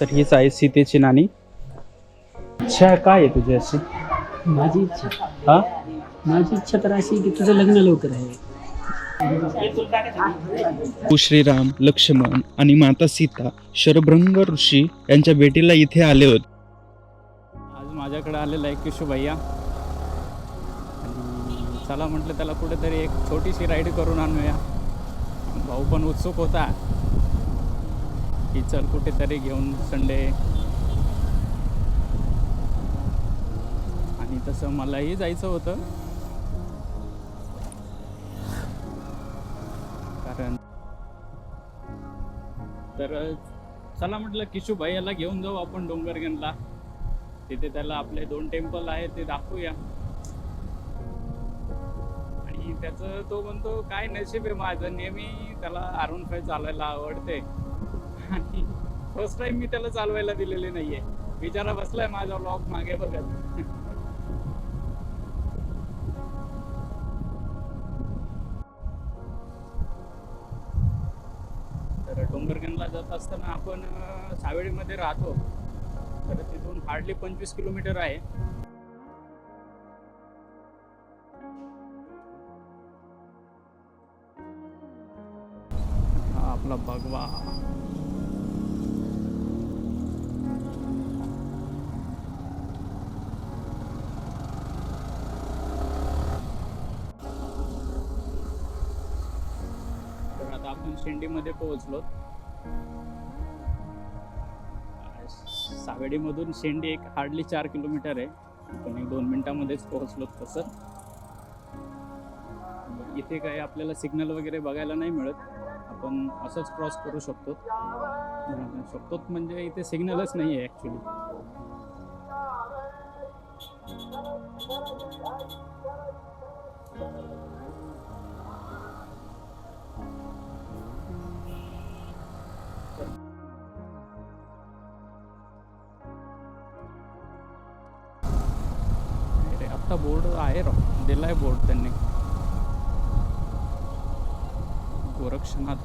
तर हीच आहे सीतेची नाणी. इच्छा काय आहे तुझी अशी? माझी इच्छा. हा? माझी इच्छा तर अशी की तुझं लग्न लवकर आहे. श्रीराम लक्ष्मण आणि माता सीता शरभृंग ऋषी यांच्या भेटीला इथे आले होते. आज माझ्याकडे आलेला आहे किशू भैया आणि चला म्हटलं त्याला कुठेतरी एक छोटीशी राईड करून आणूया. भाऊ पण उत्सुक होता. की चल कुठेतरी घेऊन संडे. आणि तसं मलाही जायचं होतं. कारण तर चला म्हटलं किशू भाई याला घेऊन जाऊ आपण डोंगरगणला. तिथे त्याला आपले दोन टेम्पल आहेत ते दाखवूया. आणि त्याचं तो म्हणतो काय नशीब आहे माझं नेहमी त्याला आरून फाय चालायला आवडते. आणि फर्स्ट टाइम मी त्याला चालवायला दिलेली नाहीये. बिचारा बसलाय माझा लॉक मागे बघत. तर डोंगरगणला जात असताना आपण अं, सावेडीमध्ये राहतो. तर तिथून हार्डली पंचवीस किलोमीटर आहे. आपला भगवा शेंडीमध्ये पोहोचलो. सावेडीमधून शेंडी एक हार्डली चार किलोमीटर आहे. आपण एक दोन मिनिटामध्येच पोहोचलो तसं. इथे काही आपल्याला सिग्नल वगैरे बघायला नाही मिळत. आपण असंच क्रॉस करू शकतो. शकतो म्हणजे इथे सिग्नलच नाही आहे ॲक्च्युली आत्ता बोर्ड आहे राव. दिलाय बोर्ड त्यांनी. गोरक्षनाथ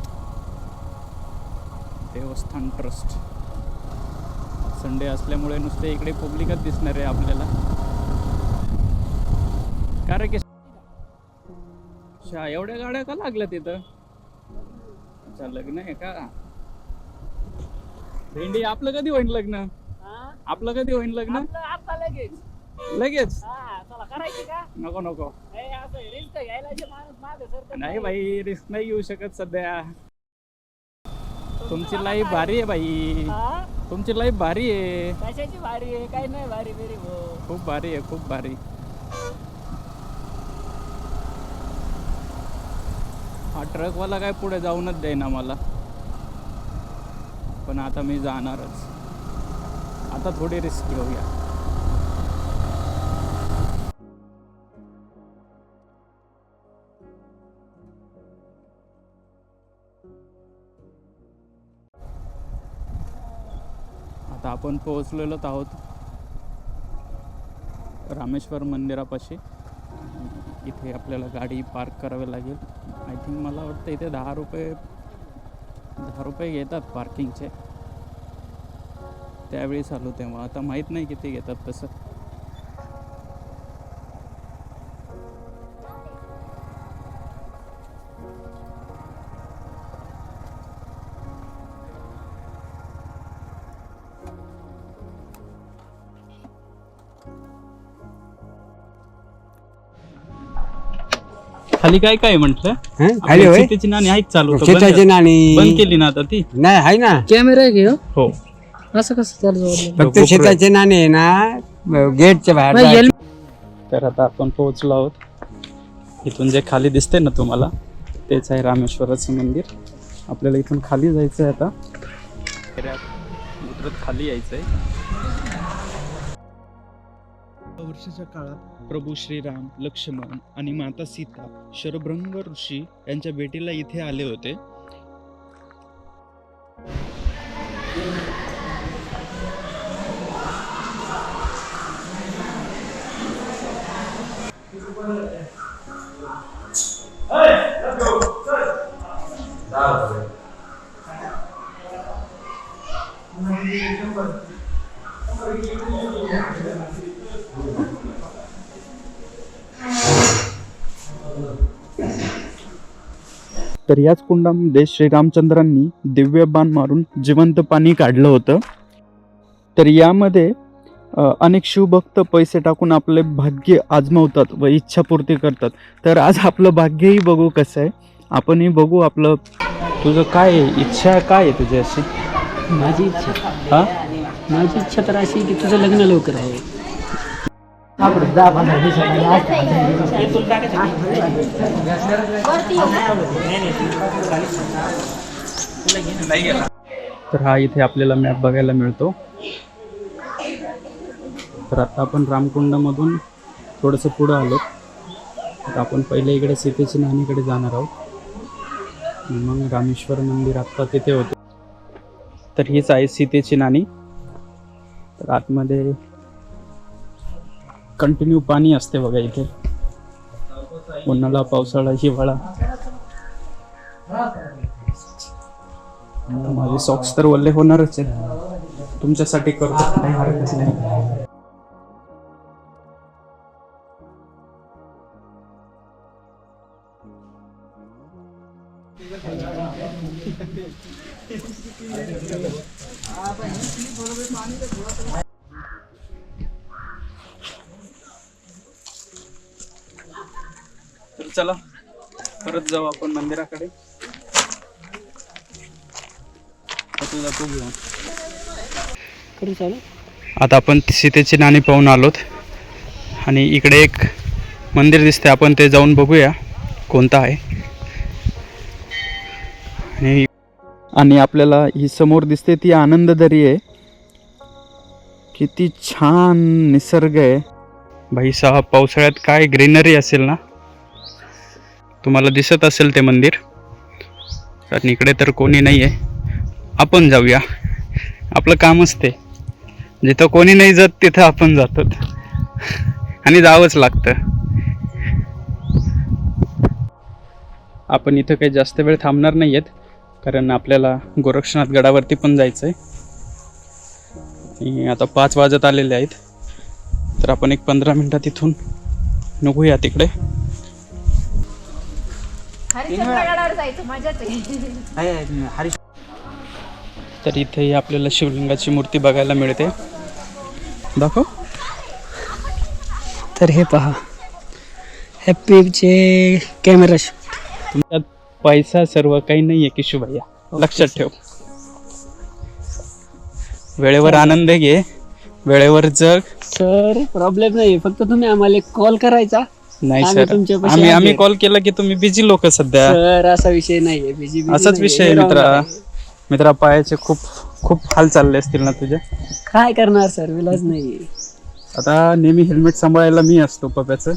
देवस्थान ट्रस्ट संडे असल्यामुळे नुसते इकडे पब्लिकच दिसणार आहे आपल्याला. का रे की अच्छा एवढ्या गाड्या का लागल्या तिथं? अच्छा लग्न आहे का? भेंडी आपलं कधी होईल लग्न? आपलं कधी होईल लग्न? आता लगेच. लगेच? हा नको नको. नाही भाई रिस्क नाही घेऊ शकत सध्या. तुमची लाईफ भारी आहे भाई तुमची लाईफ भारी आहे. कशाची भारी आहे? काय नाही भारी बिरी भाऊ खूप भारी आहे खूप भारी. हा ट्रकवाला काय पुढे जाऊनच देईना मला. पण आता मी जाणारच. आता थोडी रिस्क घेऊया. आता आपण पोहोचलेलोच आहोत रामेश्वर मंदिरापाशी. इथे आपल्याला गाडी पार्क करावी लागेल. आय थिंक मला वाटतं इथे दहा रुपये दहा रुपये घेतात पार्किंगचे त्यावेळी चालू तेव्हा. आता माहीत नाही किती घेतात तसं. खाली काय काय म्हटलं? हं? खाली होय? नाणी आहेत चालू तर बंद- शेताची नाणी. बंद केली ना आता ती? नाही आहे ना. कॅमेरा आहे हो. असं कसं चालू फक्त. शेताचे नाणे आहे ना गेटच्या बाहेर नाही, जायचं. तर आता आपण पोहोचलो आहोत. इथून जे खाली दिसतंय ना तुम्हाला तेच आहे रामेश्वराचं मंदिर. आपल्याला इथून खाली जायचं आहे आता. उतरत खाली यायचंय. वर्षाच्या काळात प्रभू श्रीराम लक्ष्मण आणि माता सीता शरभ्रंग ऋषी यांच्या भेटीला इथे आले होते. तर याच कुंडामध्ये श्रीरामचंद्रांनी दिव्य बाण मारून जिवंत पाणी काढलं होतं. तर यामध्ये अनेक शिवभक्त पैसे टाकून आपले भाग्य आजमावतात व इच्छापूर्ती करतात. तर आज आपलं भाग्यही बघू कसं आहे. आपणही बघू आपलं. तुझं काय आहे? इच्छा काय आहे तुझी अशी माझी इच्छा. हा? माझी इच्छा तर अशी की तुझं लग्न लवकर आहे तर हा इथे आपल्याला मॅप बघायला मिळतो. तर आता आपण रामकुंडामधून थोडंसं पुढं आलो. तर आपण पहिले इकडे सीतेची नाणीकडे जाणार आहोत. मग रामेश्वर मंदिर आत्ता तिथे होते. तर हीच आहे सीतेची नाणी. तर आतमध्ये कंटिन्यू पाणी असते बघा इथे. उन्हाळा पावसाळा हिवाळा. माझे सॉक्स तर वल्ले होणारच आहेत. तुमच्यासाठी करतो. काही हरकत नाही. चला परत जाऊ आपण मंदिराकडे. जातो घेऊन. चालू? आता आपण सीतेची नाणी पाहून आलोत. आणि इकडे एक मंदिर दिसते आपण ते जाऊन बघूया कोणतं आहे. आणि आणि आपल्याला ही समोर दिसते ती आनंददरी आहे. किती छान निसर्ग आहे. भाई साहेब पावसाळ्यात काय ग्रीनरी असेल ना? तुम्हाला दिसत असेल ते मंदिर. कारण इकडे तर कोणी नाही आहे आपण जाऊया. आपलं कामच ते. जिथं कोणी नाही जात तिथं आपण जातो आणि जावंच लागतं. आपण इथं काही जास्त वेळ थांबणार नाही आहेत कारण आपल्याला गोरक्षनाथ गडावरती पण जायचं आहे आता पाच वाजत आलेले आहेत. तर आपण एक पंधरा मिनटात इथून निघूया तिकडे. हरिश्चंद्रगडावर जायचं मजाच आहे. तर इथेही आपल्याला शिवलिंगाची मूर्ती बघायला मिळते. दाखव. तर हे पहा. हॅपीचे कॅमेरा तुमच्यात पैसा सर्व काही नाहीये किशोभैया लक्षात ठेव. वेळेवर आनंद घे. वेळेवर जग. सर प्रॉब्लेम नाही फक्त तुम्ही आम्हाला कॉल करायचा. नाही आम्ही सर. तुमच्यापाशी आम्ही आम्ही आहे. कॉल केला की तुम्ही बिझी लोक सध्या. सर असा विषय नाहीये. असाच नाहीये. विषय आहे हे मित्रा. आहे. मित्रा पायाचे खूप खूप हाल चालले असतील ना तुझे? काय करणार सर? विलाज नाहीये. आता नेहमी हेल्मेट सांभाळायला मी असतो पप्याचं.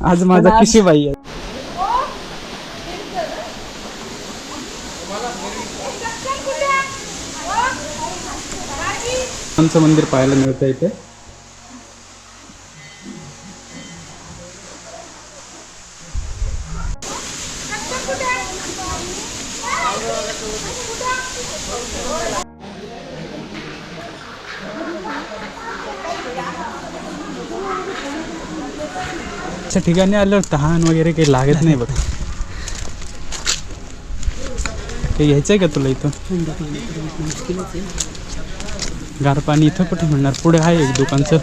आज माझा आज- किशीबाई आहे. आमचं मंदिर पाहायला मिळतं इथे. अशा ठिकाणी आल्यावर तहान वगैरे काही लागत नाही बघ. काही घ्यायचंय का तुला इथं? गार पाणी इथं कुठे म्हणणार पुढे आहे एक दुकानचं.